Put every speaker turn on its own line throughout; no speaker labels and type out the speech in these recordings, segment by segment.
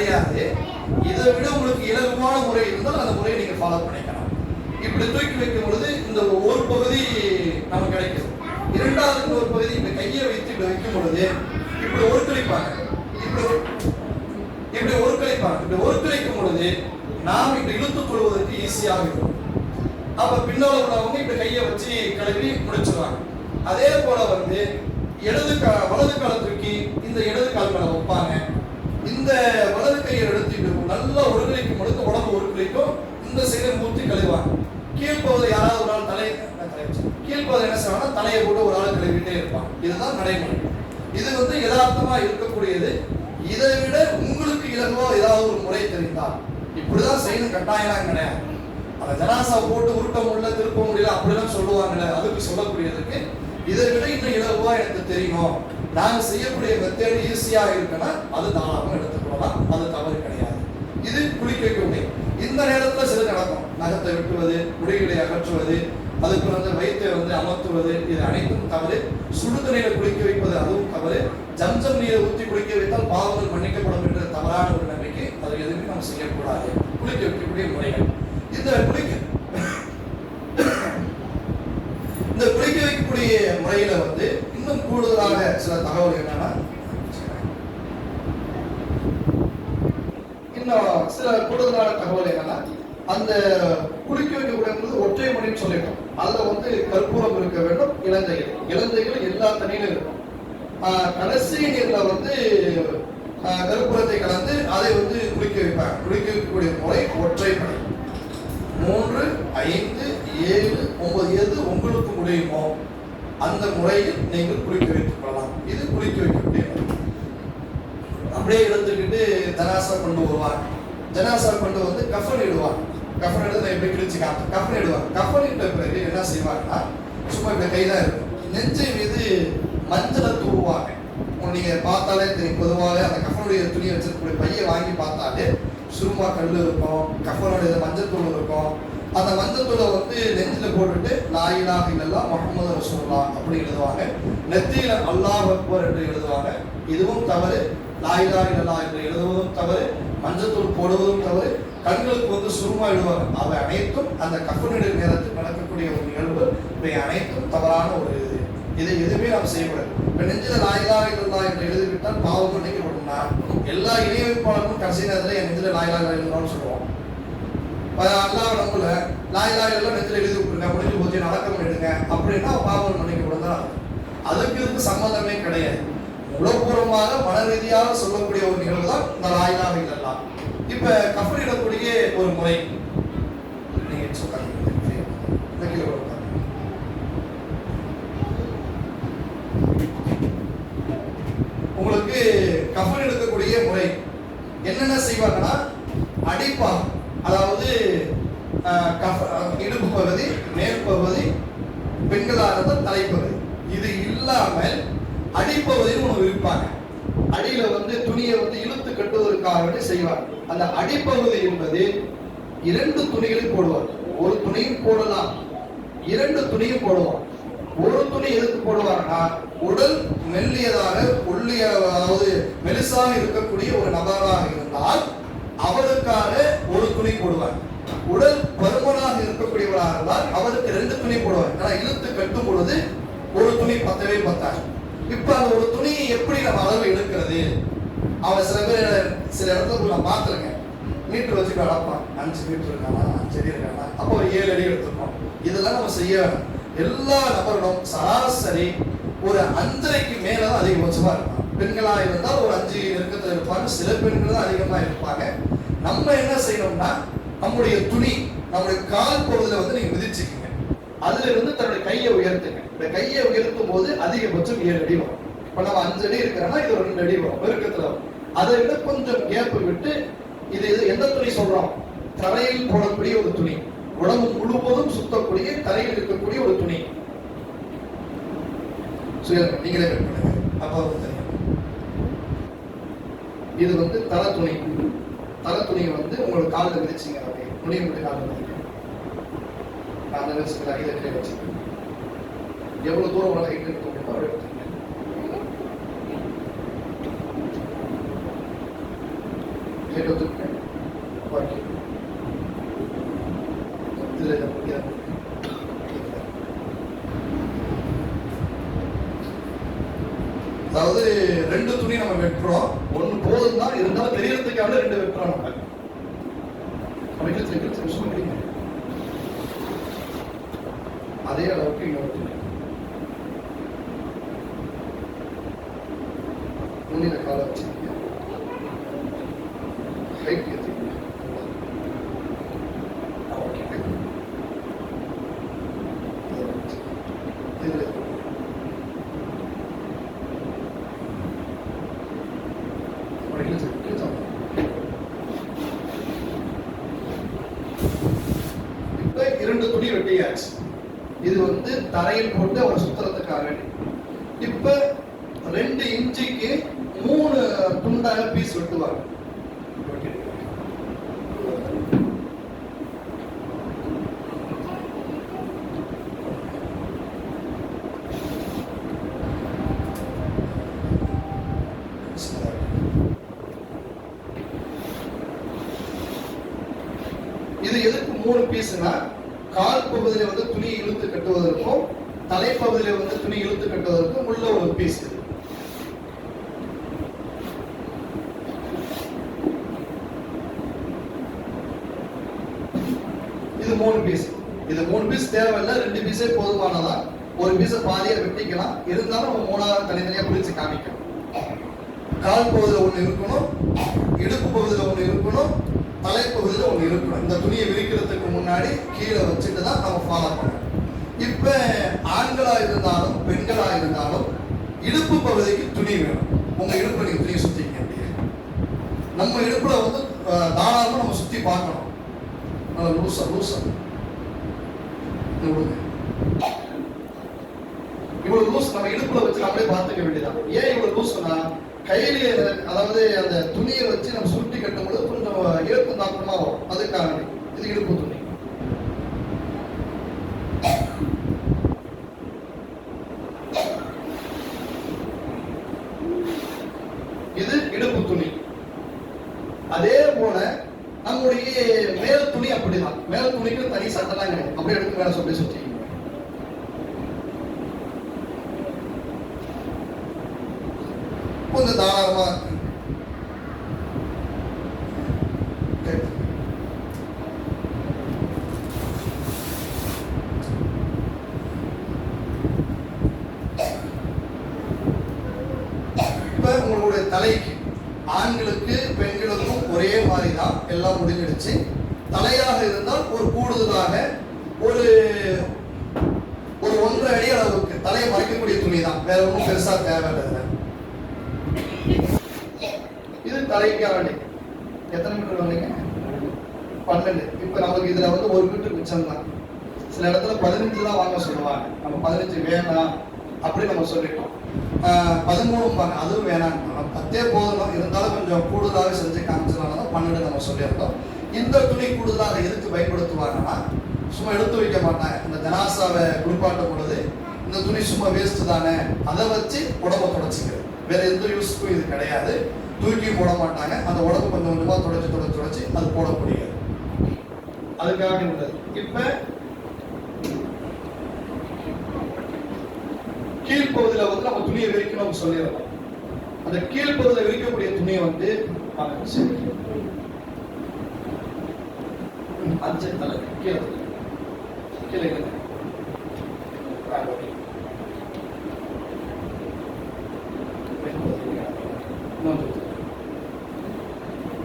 கிடையாது. இதை விட உங்களுக்கு இலகுவான முறை இருந்தால் அந்த முறையை நீங்க ஃபாலோ பண்ணிக்கலாம். இப்படி தூக்கி வைக்கும் பொழுது இந்த ஒரு பகுதி நமக்கு கிடைக்கும். இரண்டாவது ஒரு பகுதி இந்த கையை வைத்து இப்படி வைக்கும் பொழுது இப்படி ஒருக்களிப்பாங்க இப்படி ஒரு- இப்படி ஒருக்களிப்பாங்க இப்படி ஒருக்களிக்கும் பொழுது நாம் இப்படி இழுத்துக் கொள்வதற்கு ஈஸியாக இருக்கும். அப்ப பின்னால உள்ளவங்க இப்படி கையை வச்சு கழுவி முடிச்சிருவாங்க. அதே போல வந்து இடது கா வலது காலை தூக்கி இந்த இடது கால் மேல வைப்பாங்க. இந்த வலது கையை எடுத்து நல்லா ஒருங்கிணைக்கும் பொழுது உடம்பு ஒருங்கிணைக்கும் இந்த சைடை மூத்தி கழுவாங்க. கீழ்ப்பகுதி யாராவது ஒரு ஆள் தலை கீழ்ப்பகுதி என்ன செய்வாங்கன்னா தலையை போட்டு ஒரு ஆள் கழுவிட்டே இருப்பான் இதுதான் நடைமுறை. இது வந்து யதார்த்தமா இருக்கக்கூடியது. இதை விட உங்களுக்கு இலகுவா ஏதாவது ஒரு முறை தெரிந்தால் இப்படிதான் செய்யணும். கட்டாயம் கிடையாது. அந்த ஜனாசா போட்டு உருட்ட முடியல திருப்ப முடியல அப்படிலாம் சொல்லுவாங்கல்ல அதுக்கு சொல்லக்கூடியதுக்கு இதை விட இன்னும் இலகுவா எனக்கு தெரியும் நாங்கள் செய்யக்கூடிய மெத்தேடு ஈஸியாக இருக்குன்னா அது தாராளமா எடுத்துக்கொள்ளலாம் அது தவறு கிடையாது. இது குளிக்க வைக்க இந்த நேரத்தில் சில நடக்கும். நகத்தை வெட்டுவது உடைகளை அகற்றுவது அதுக்கு வந்து வயிற்றை வந்து அமர்த்துவது இது அனைத்தும் தவறு. சுடு நீரை குளிக்க வைப்பது அதுவும் தவறு. ஜம்ஜம் நீரை ஊற்றி குளிக்க வைத்தால் பாவங்கள் மன்னிக்கப்படும் என்ற தவறான ஒரு நம்பிக்கை அது எதுவுமே நம்ம செய்யக்கூடாது. குளிக்க வைக்கக்கூடிய முறைகள். இந்த குளிக்க இந்த குளிக்க வைக்கக்கூடிய முறையில வந்து இன்னும் கூடுதலாக சில தகவல் என்னன்னா இன்னும் சில கூடுதலான தகவல் என்னன்னா அந்த குளிக்க வைக்கக்கூடிய ஒற்றை மொழின்னு சொல்லிட்டோம். அதுல வந்து கற்பூரம் இருக்க வேண்டும் இலந்தைகள். இலந்தைகள் எல்லா தண்ணியிலும் இருக்கும். ஆஹ் கடைசி நீர்ல வந்து ஆஹ் கற்பூரத்தை கலந்து அதை வந்து குளிக்க வைப்பாங்க. குளிக்க வைக்கக்கூடிய முறை ஒற்றை மணி. மூன்று ஐந்து ஏழு ஒன்பது எது உங்களுக்கு முடியுமோ அந்த முறையில் நீங்கள் குளிக்க வைத்துக் கொள்ளலாம் இது குளிக்க வைக்கக்கூடிய அப்படியே எடுத்துக்கிட்டு ஜனாசா கொண்டு வருவார். ஜனாசா கொண்டு வந்து கஃபன் இடுவார். கஃபன் எடுத்து நான் எப்படி கிழிச்சு காட்டு? கஃபன் இடுவார். கஃபன் இட்ட பிறகு என்ன செய்வாங்கன்னா சும்மா இப்படி கைதான் இருக்கும் நெஞ்சை மீது மஞ்சளை தூவுவாங்க. நீங்கள் நீங்க பார்த்தாலே தெரியும். பொதுவாக அந்த கஃபனுடைய துணி வச்சிருக்கக்கூடிய பையை வாங்கி பார்த்தாலே சுருமா கல் இருக்கும். கஃபனுடைய மஞ்சள் தூள் இருக்கும். அந்த மஞ்சத்தூளை வந்து நெஞ்சில போட்டுட்டு லாயிலாக இல்லல்லா முகமது ரசூல்லா அப்படி எழுதுவாங்க. நெத்தியில அல்லாஹ் அக்பர் என்று எழுதுவாங்க. இதுவும் தவறு. லாயிலா இல்லல்லா என்று எழுதுவதும் தவறு. மஞ்சள் தூள் போடுவதும் தவறு. கண்களுக்கு வந்து சுருமா இடுவாங்க. அவை அனைத்தும் அந்த கப்பனிடல் நேரத்தில் நடக்கக்கூடிய ஒரு நிகழ்வு. இவை அனைத்தும் தவறான ஒரு இது. இதை எதுவுமே நாம் செய்யக்கூடாது. இப்போ நெஞ்சில் லாயிலா இல்லல்லா என்று எழுதிவிட்டால் பாவம் மன்னிக்கப்படும்னா எல்லா இணையமைப்பாளர்களும் கடைசி நேரத்தில் என் நெஞ்சில் லாயிலா இல்லைன்னு சொல்லுவோம் அல்லாஹ் நம்பல லாய் லாய் எல்லாம் நெத்தில் எழுதி விட்டுருங்க முடிஞ்சு போச்சு நடக்க பண்ணிடுங்க அப்படின்னா பாவம் மன்னிக்கப்படும் தான் அதுக்கு இதுக்கு சம்மந்தமே கிடையாது. உளப்பூர்வமாக மன ரீதியாக சொல்லக்கூடிய ஒரு நிகழ்வு தான் இந்த லாயிலாக இல்லல்லாம் இப்ப கஃபரிடக்கூடிய ஒரு முறை. நீங்க சொல்லுங்க உங்களுக்கு கஃபன் எடுக்கக்கூடிய முறை என்னென்ன செய்வாங்கன்னா அடிப்பா அதாவது இடுப்பு பகுதி மேற்பகுதி பெண்களாக இருந்தால் தலைப்பகுதி இது இல்லாமல் அடிப்பகுதியும் ஒன்று விற்பாங்க அடியில வந்து துணியை வந்து இழுத்து கட்டுவதற்காக வேண்டி செய்வாங்க. அந்த அடிப்பகுதி என்பது இரண்டு துணிகளையும் போடுவார் ஒரு துணியும் போடலாம். இரண்டு துணியும் போடுவார் ஒரு துணி எதுக்கு போடுவார்னா உடல் மெல்லியதாக ஒல்லிய அதாவது மெலிசாக இருக்கக்கூடிய ஒரு நபராக இருந்தால் அவருக்காக ஒரு துணி போடுவார் உடல் பருமனாக இருக்கக்கூடியவராக இருந்தால் அவருக்கு ரெண்டு துணி போடுவார். ஆனா இழுத்து கட்டும் பொழுது ஒரு துணி பத்தவே பத்தாது. இப்ப அந்த ஒரு துணி எப்படி நம்ம அளவு எடுக்கிறது? அவன் சில பேர் சில இடத்துல போய் நான் பார்த்துருக்கேன். மீட்டர் வச்சு அளப்பான் அஞ்சு மீட்டர் இருக்கானா? சரி இருக்கானா? அப்போ ஒரு ஏழு அடி எடுத்துருக்கோம் இதெல்லாம் நம்ம செய்ய எல்லா நபர்களும் சராசரி ஒரு அஞ்சரைக்கு மேல தான் அதிகபட்சமாக இருப்பான் பெண்களா இருந்தால் ஒரு அஞ்சு நெருக்கத்தில் இருப்பாங்க. சில பெண்கள் தான் அதிகமா இருப்பாங்க. நம்ம என்ன செய்யணும்னா நம்முடைய துணி நம்முடைய கால் பகுதியில் வந்து நீங்க மிதிச்சுக்கீங்க. அதுல இருந்து தன்னுடைய கையை உயர்த்துங்க. இந்த கையை உயர்த்தும் போது அதிகபட்சம் ஏழு அடி வரும். இப்ப நம்ம அஞ்சு அடி இருக்கிறோம்னா இது ஒரு ரெண்டு அடி வரும் பெருக்கத்துல வரும். அதை விட கொஞ்சம் கேப் விட்டு இது இது எந்த துணி சொல்றோம்? தலையில் போடக்கூடிய ஒரு துணி. உடம்பு முழுவதும் சுத்தக்கூடிய தலையில் இருக்கக்கூடிய ஒரு துணி. சுய நீங்களே கட் அப்பா இது வந்து தலை துணி. தலை துணியை வந்து உங்களோட காலில் விதிச்சிங்க அப்படியே துணியை மட்டும் காலில் விதிக்கணும் காலில் வச்சுக்கலாம் இதை வச்சுக்கணும் எவ்வளோ தூரம் உங்களை ஹைட் இருக்க முடியுமோ அவ்வளவு எடுத்துக்கங்க கையில் ஒத்துக்கிறேன் ஓகே இதில் இதை இதை அதாவது ரெண்டு துணி நம்ம வெட்டுறோம் ஒண்ணு போதும் தான் இருந்தாலும் தெரியறதுக்காக ரெண்டு வெட்டுறோம் நம்ம அப்படி இழுத்து, இழுத்து, இழுத்து முடிங்க. அதே அளவுக்கு இங்க ஒரு துணி. நுனியில காலை வச்சுக்கீங்க ஹைட் ஏற்றிக்கீங்க ஓகே இரண்டு துணி வெட்டியாச்சு இது வந்து தரையில் போட்டு அவர் சுத்துறதுக்காக வேண்டி. இப்ப ரெண்டு இன்ச்சுக்கு மூணு துண்டாக பீஸ் வெட்டுவாங்க. இது எதுக்கு மூணு பீஸ்னா கால் பகுதியில வந்து துணி இழுத்து கட்டுவதற்கும் தலைப்பகுதியில வந்து துணி இழுத்து கட்டுவதற்கும் உள்ள ஒரு பீஸ் இது மூணு பீஸ் இது மூணு பீஸ் தேவையில்லை ரெண்டு பீஸே போதுமானதா? ஒரு பீஸை பாதியா வெட்டிக்கலாம். இருந்தாலும் நம்ம மூணாவது தனித்தனியா பிரிச்சு காமிக்கணும். கால் பகுதியில் ஒன்று இருக்கணும் இடுப்பு பகுதியில் ஒன்று இருக்கணும் தலைப்பகுதியில் ஒன்று இருக்கணும் இந்த துணியை விரிக்கிறதுக்கு முன்னாடி கீழே வச்சுட்டு தான் நம்ம ஃபாலோ பண்ணணும். இப்போ ஆண்களாக இருந்தாலும் பெண்களாக இருந்தாலும் இடுப்பு பகுதிக்கு துணி வேணும். உங்கள் இடுப்பு நீங்கள் துணியை சுற்றிக்க நம்ம இடுப்புல வந்து தாராளமாக நம்ம சுற்றி பார்க்கணும். நல்லா லூசா லூசா. விடுங்க லூஸ் நம்ம இடுப்புல வச்சு நம்மளே பார்த்துக்க வேண்டியதான் ஏன் இவ்வளோ லூஸ்னா கையிலேயே அதாவது அந்த துணியை வச்சு நம்ம சுருட்டி கட்டும் பொழுது கொஞ்சம் இழுப்பு தாக்கமா வரும். அதுக்காக இது இடுப்பு துணி. இது இடுப்பு துணி. அதே போல நம்முடைய மேல் துணி அப்படிதான். மேல் துணிக்கு தனி சட்டெல்லாம் கிடையாது. அப்படியே எடுத்து வேலை சொல்லி சுத்தி கொஞ்சம் தாராளமா இருக்கு. உங்களுடைய தலைக்கு ஆண்களுக்கு பெண்களுக்கும் ஒரே மாதிரி தான் எல்லாம் முடிஞ்சிடுச்சு. தலையாக இருந்தால் ஒரு கூடுதலாக ஒரு ஒரு ஒன்றரை அடி அளவுக்கு தலையை மறைக்கக்கூடிய துணி தான் வேற ஒன்றும் பெருசா தேவையில்லை. இதுல. இது எத்தனை மீட்டர் வந்தீங்க? பன்னெண்டு. இப்போ நமக்கு இதில் வந்து ஒரு மீட்டர் மிச்சம் தான். சில இடத்துல பதினஞ்சு தான் வாங்க சொல்லுவாங்க. நம்ம பதினஞ்சு வேணாம் அப்படி நம்ம சொல்லிட்டோம். பதிமூணும் பதிமூணும்பாங்க அதுவும் வேணாம். பத்தே போதும். இருந்தாலும் கொஞ்சம் கூடுதலாக செஞ்சு காமிச்சதுனால தான் பன்னெண்டு நம்ம சொல்லியிருந்தோம். இந்த துணி கூடுதலாக எதுக்கு பயன்படுத்துவாங்கன்னா சும்மா எடுத்து வைக்க மாட்டாங்க. இந்த ஜனாசாவை குளிப்பாட்டும் பொழுது இந்த துணி சும்மா வேஸ்ட் தானே. அதை வச்சு உடம்ப தொடச்சிக்கிறது. வேற எந்த யூஸ்க்கும் இது கிடையாது. தூக்கி போட மாட்டாங்க. அந்த உடம்பு கொஞ்சம் கொஞ்சமா தொடச்சு தொடச்சு தொடச்சு அது போட முடியாது அதுக்காக உள்ளது. இப்ப கீழ்ப்பகுதியில் வந்து நம்ம துணியை விரிக்கணும்னு சொல்லிடுறோம் அந்த கீழ்ப்பகுதியில் விரிக்கக்கூடிய துணியை வந்து அஞ்சு தலை கீழே. கீழே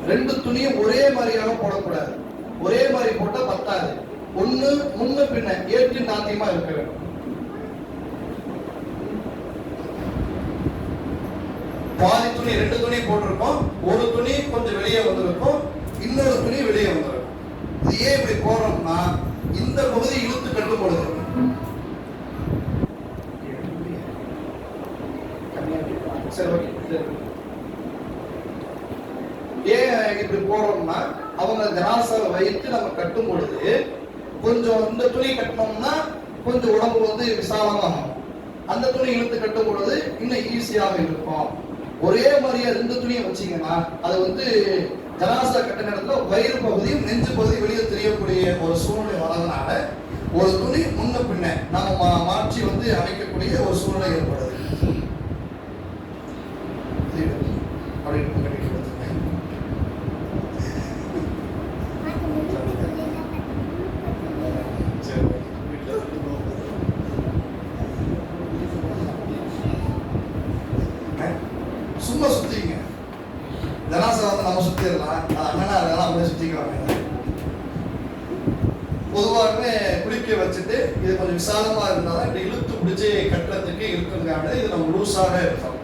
ரெண்டு துணியும் ஒரே மாதிரியாக போடக்கூடாது. ஒரே மாதிரி போட்டா பத்தாது. ஒண்ணு முன்ன பின்ன ஏற்று நாத்தியமா இருக்க வேண்டும். பாதி துணி ரெண்டு துணி போட்டிருக்கோம். ஒரு துணி கொஞ்சம் வெளியே வந்திருக்கும். இன்னொரு துணி வெளியே வந்திருக்கும். இது ஏன் இப்படி போறோம்னா இந்த பகுதி இழுத்து கட்டும் பொழுது. சரி ஓகே. சரி இப்படி அவங்க ஜனாசாவை வைத்து நம்ம கட்டும் பொழுது கொஞ்சம் இந்த துணி கட்டினோம்னா கொஞ்சம் உடம்பு வந்து விசாலமாகும். அந்த துணி இழுத்து கட்டும் பொழுது இன்னும் ஈஸியாக இருக்கும். ஒரே மாதிரியா ரெண்டு துணியை வச்சீங்கன்னா அது வந்து ஜனாசா கட்ட நேரத்துல வயிறு பகுதியும் நெஞ்சு பகுதியும் வெளியே தெரியக்கூடிய ஒரு சூழ்நிலை வரதுனால ஒரு துணி முன்ன பின்ன நம்ம மா- மாற்றி வந்து அமைக்கக்கூடிய ஒரு சூழ்நிலை ஏற்படுது இது அப்படி கட்டிட்டு வந்துருங்க. சரி வீட்டுல இருந்து போகும்போது. அஹ், சும்மா சுத்திங்க ஜனாசா வந்து நம்ம சுத்திடலாம் அது அண்ணனா அதெல்லாம் அப்படியே சுத்திக்குவாங்க பொதுவாகவே குளிக்க வச்சுட்டு இது இருந்தால் இப்படி இழுத்து பிடிச்சி கட்டுறதுக்கு இருக்குங்கான இது நம்ம லூஸாக இருக்கும்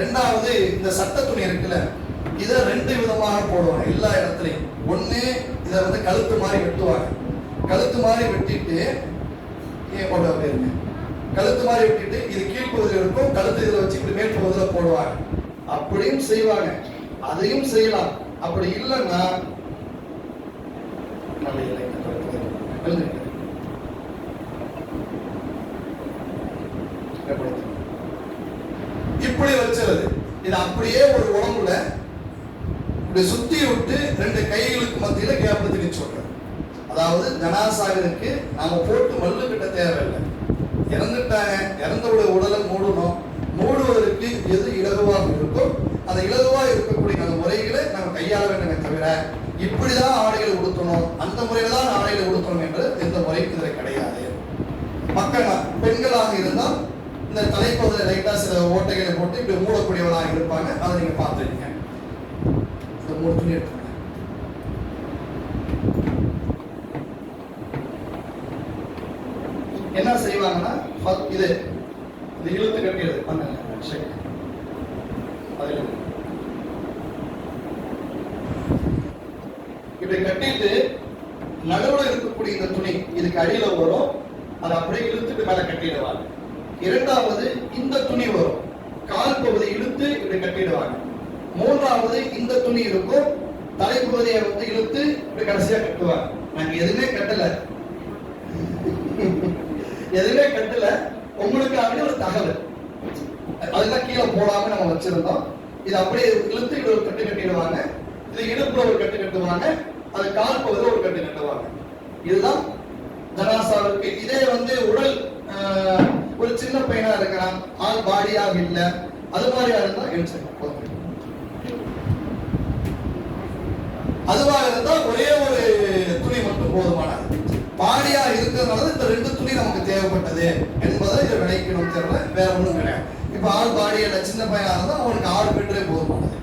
ரெண்டாவது இந்த சட்ட துணி இருக்குல்ல இதை ரெண்டு விதமாக போடுவாங்க. எல்லா இடத்துலையும். ஒண்ணு இதை வந்து கழுத்து மாதிரி வெட்டுவாங்க. கழுத்து மாதிரி வெட்டிட்டு ஏன் போட்டு போயிருங்க கழுத்து மாதிரி வெட்டிட்டு இது கீழ்ப்பகுதியில் இருக்கும். கழுத்து இதில் வச்சு இப்படி மேல் பகுதியில் போடுவாங்க. அப்படியும் செய்வாங்க. அதையும் செய்யலாம். அப்படி இல்லைன்னா நல்ல இலை. இப்படி வச்சுறது இது அப்படியே ஒரு உடம்புல இப்படி சுத்தி விட்டு ரெண்டு கைகளுக்கு மத்தியில கேப்பு தண்ணி சொல்றேன். அதாவது ஜனாசாகருக்கு நாம போட்டு மல்லு கிட்ட தேவையில்லை. இறந்துட்டாங்க இறந்தவுடைய உடலை மூடணும். மூடுவதற்கு எது இலகுவாக இருக்கோ அந்த இலகுவாக இருக்கக்கூடிய அந்த முறைகளை நம்ம கையாள வேண்டுமே தவிர இப்படிதான் ஆடைகளை உடுத்தணும். அந்த முறையில தான் ஆடைகளை உடுத்தணும் என்று எந்த முறையும் இதில் கிடையாது. மக்கள் பெண்களாக இருந்தால் இந்த தலைப்பகுதியில் லைட்டாக சில ஓட்டைகளை போட்டு இப்படி மூடக்கூடியவர்களாக இருப்பாங்க. அதை நீங்கள் பார்த்துருக்கீங்க. இந்த மூணு துணி எடுத்துங்க என்ன செய்வாங்கன்னா இது இது இழுத்து கட்டியது பண்ணுங்க. சரி. அதில் இப்படி கட்டிட்டு நடுவுல இருக்கக்கூடிய இந்த துணி இதுக்கு அடியில் வரும். அதை அப்படியே இழுத்துட்டு மேலே கட்டிடுவாங்க. இரண்டாவது இந்த துணி வரும். கால் பகுதி இழுத்து இப்படி கட்டிடுவாங்க. மூன்றாவது இந்த துணி இருக்கும். தலைப்பகுதியை வந்து இழுத்து இப்படி கடைசியா கட்டுவாங்க. நாங்க எதுவுமே கட்டல. எதுவுமே கட்டல. உங்களுக்காக ஒரு தகவல். அதெல்லாம் கீழே போடாம நம்ம வச்சிருந்தோம். இது அப்படியே இழுத்து இப்படி ஒரு கட்டு கட்டிடுவாங்க. இது இடுப்புல ஒரு கட்டு கட்டுவாங்க. அது கால் பகுதியில் ஒரு கட்டு கட்டுவாங்க. இதுதான் ஜனாசாவுக்கு இதே வந்து உடல் ஆஹ், ஒரு சின்ன பையனா இருக்கிறான் ஆள் பாடியா இல்ல அது மாதிரியா இருந்தா எழுச்சிருக்கோம் அதுவா இருந்தா ஒரே ஒரு துணி மட்டும் போதுமானது பாடியா இருக்கிறதுனால இந்த ரெண்டு துணி நமக்கு தேவைப்பட்டது என்பதை இதை விளைக்கணும் தெரியல வேற ஒண்ணும் கிடையாது இப்ப ஆள் பாடியில சின்ன பையனா இருந்தா அவனுக்கு ஆறு மீட்டரே போதுமானது.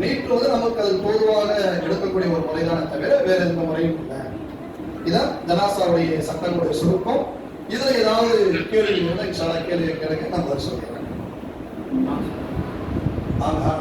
நீட்டுவது நமக்கு அது பொதுவாக எடுக்கக்கூடிய ஒரு முறைதானே தவிர வேற எந்த முறையும் இல்லை. இதான் ஜனாசாவுடைய சட்டங்களுடைய சுருக்கம். இதுல ஏதாவது கேள்வி இருந்தா இன்ஷால்லா கேள்வி கேளுங்க நான் பதில் சொல்றேன்.
ஆகா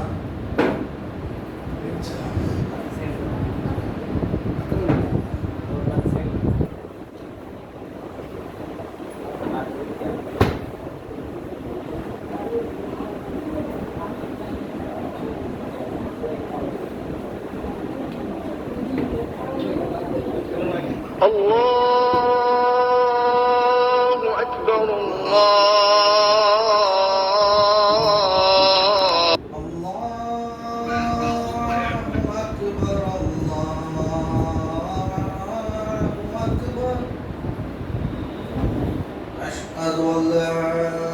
أشهد أن لا